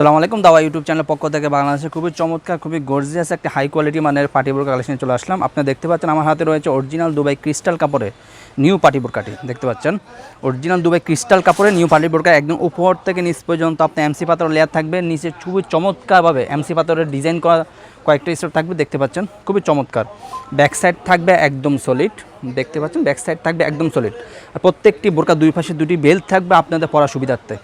আসসালামু আলাইকুম, দাওয়া ইউটিউব চ্যানেল পক্ষ থেকে বাংলাদেশে খুবই চমৎকার, খুবই গর্জিয়াস একটা হাই কোয়ালিটি মানের বোরকা কালেকশনে চলে আসলাম। আপনি দেখতে পাচ্ছেন আমার হাতে রয়েছে অরিজিনাল দুবাই ক্রিস্টাল কাপড়ে নিউ পার্টি বোরকাটি দেখতে পাচ্ছেন? অরিজিনাল দুবাই ক্রিস্টাল কাপড়ে নিউ পার্টি বোরকা একদম উপর থেকে নিচ পর্যন্ত আপনি এমসি পাথর লেয়ার থাকবে, নিচে খুবই চমৎকারভাবে এমসি পাথরের ডিজাইন করা কয়েকটা স্টোর থাকবে, দেখতে পাচ্ছেন? খুবই চমৎকার। ব্যাক সাইড থাকবে একদম সলিড দেখতে পাচ্ছেন? ব্যাক সাইড থাকবে একদম সলিড আর প্রত্যেকটি বোরকা দুই পাশে দুটি বেল্ট থাকবে আপনাদের পড়া সুবিধার্থে।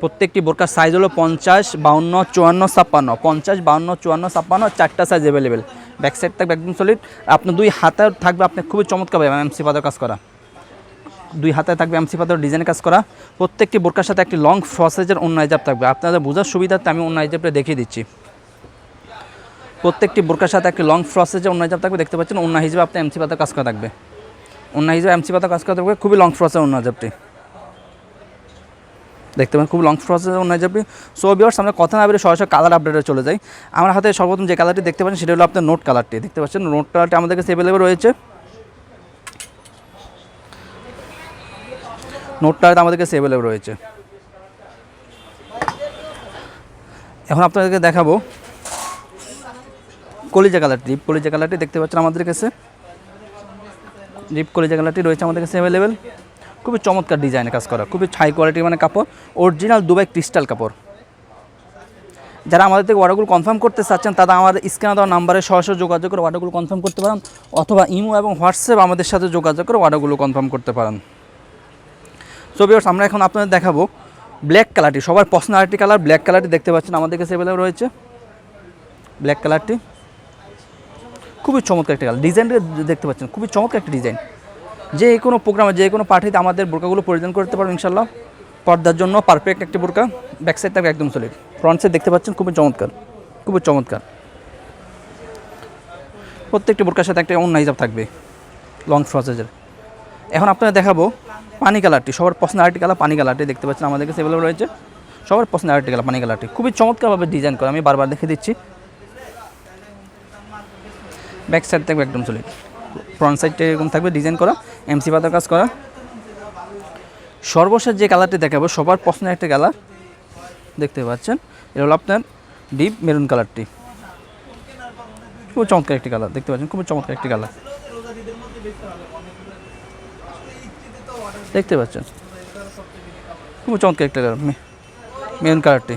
প্রত্যেকটি বোরকার সাইজ হলো পঞ্চাশ, বাউন্ন, চুয়ান্ন, ছাপ্পান্ন। পঞ্চাশ, বাউন্ন, চুয়ান্ন, ছাপ্পান্ন, চারটা সাইজ অ্যাভেলেবেল ব্যাক সাইড থাকবে একদম সলিড আপনার দুই হাতে থাকবে, আপনি খুবই চমৎকার পাবেন এমসি পাতার কাজ করা। দুই হাতে থাকবে এমসি পাতার ডিজাইনের কাজ করা। প্রত্যেকটি বোরকার সাথে একটি লং ফ্রসেজের অন্য হিজাব থাকবে। আপনাদের বোঝার সুবিধার্থে আমি অন্য হিজাবটা দেখিয়ে দিচ্ছি। প্রত্যেকটি বোরকার সাথে একটি লং ফ্রসেজের অন্য হিজাব থাকবে। দেখতে পাচ্ছেন, অন্য হিসেবে আপনার এমসি পাতার কাজ করা থাকবে। অন্য হিসেবে এমসি পাতার কাজ করা থাকবে, খুবই লং ফ্রসের অন্য হিজাবটি। দেখতে পাবেন, খুব লং প্রসেস অন্য যাবে সো বিয়ার্স আমরা কথা না বেরিয়ে সরাসরি কালার আপডেটে চলে যাই। আমার হাতে সর্বপ্রথম যে কালারটি দেখতে পাচ্ছেন, সেটা হলো আপনার নোট কালারটি দেখতে পাচ্ছেন নোট কালারটি আমাদের কাছে অ্যাভেলেবেল রয়েছে। নোট কালারটা আমাদের কাছে অ্যাভেলেবেল রয়েছে। এখন আপনাদেরকে দেখাবো কলিজা কালারটি ডিপ কলিজা কালারটি দেখতে পাচ্ছেন আমাদের কাছে। ডিপ কলিজা কালারটি রয়েছে আমাদের কাছে অ্যাভেলেবেল খুবই চমৎকার ডিজাইনের কাজ করা, খুবই হাই কোয়ালিটির মানে কাপড় অরিজিনাল দুবাই ক্রিস্টাল কাপড়। যারা আমাদের থেকে অর্ডারগুলো কনফার্ম করতে চাচ্ছেন, তারা আমাদের স্ক্যানে দেওয়া নাম্বারে সরাসরি যোগাযোগ করে অর্ডারগুলো কনফার্ম করতে পারেন, অথবা ইমো এবং হোয়াটসঅ্যাপ আমাদের সাথে যোগাযোগ করে অর্ডারগুলো কনফার্ম করতে পারেন। সো বিয়ার্স আমরা এখন আপনাদের দেখাবো ব্ল্যাক কালারটি সবার পার্সোনালিটি কালার ব্ল্যাক কালারটি দেখতে পাচ্ছেন, আমাদের কাছে অ্যাভেলেবল রয়েছে। ব্ল্যাক কালারটি খুবই চমৎকার একটা কালার ডিজাইনটা দেখতে পাচ্ছেন, খুবই চমৎকার একটা ডিজাইন যে কোনো প্রোগ্রামে, যে কোনো পার্টিতে আমাদের বোরকাগুলো পরিধান করতে পারবেন ইনশাল্লাহ পর্দার জন্য পারফেক্ট একটি বোরকা। ব্যাক সাইড থাকবে একদম সলিড ফ্রন্ট সাইড দেখতে পাচ্ছেন, খুবই চমৎকার। খুবই চমৎকার। প্রত্যেকটি বোরকার সাথে একটা অন্য হিসাব থাকবে লং ফ্রসেজের এখন আপনারা দেখাবো পানি কালারটি। সবার পছন্দ আরেকটি কালার পানি কালারটি দেখতে পাচ্ছেন, আমাদের কাছে অ্যাভেলেবল রয়েছে। সবার পছন্দ আরেকটি কালার পানি কালারটি। খুবই চমৎকারভাবে ডিজাইন করা, আমি বারবার দেখে দিচ্ছি। ব্যাক সাইড থাকবে একদম সলিড ফ্রন্ট সাইডটা এরকম থাকবে ডিজাইন করা এমসি পাতার কাজ করা। সর্বশেষ যে কালারটি দেখাবো, সবার পছন্দের একটা কালার দেখতে পাচ্ছেন, এটা হলো আপনার ডিপ মেরুন কালারটি খুব চমৎকার একটি কালার দেখতে পাচ্ছেন খুব চমৎকার একটি কালার দেখতে পাচ্ছেন খুব চমৎকার একটা কালার মেরুন কালারটি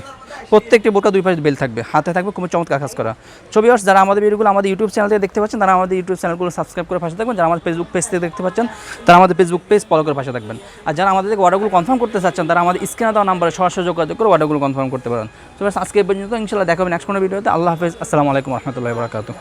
প্রত্যেকটি বোরকা দুই পাশে বেল থাকবে। হাতে থাকবে খুব চমৎকার কাজ করা। ছবি আর্স যারা আমাদের ভিডিওগুলো আমাদের ইউটিউব চ্যানেল থেকে দেখতে পাচ্ছেন, তারা আমাদের ইউটিউব চ্যানেলগুলো সাবস্ক্রাইব করে পাশে থাকবেন। যারা আমাদের ফেসবুক পেজ থেকে দেখতে পাচ্ছেন, তারা আমাদের ফেসবুক পেজ ফলো করে পাশে থাকবেন। আর যারা আমাদের থেকে অর্ডারগুলো কনফার্ম করতে চাচ্ছেন, তারা আমাদের স্ক্রিনে দেওয়া নাম্বারে সরাসরি যোগাযোগ করে অর্ডারগুলো কনফার্ম করতে পারেন। তো আজকে পর্যন্ত ইনশাল্লাহ দেখাবেন নেক্সট ভিডিওতে আল্লাহ হাফেজ। আসসালামু আলাইকুম রহমতুল্লাহ বরাকাতু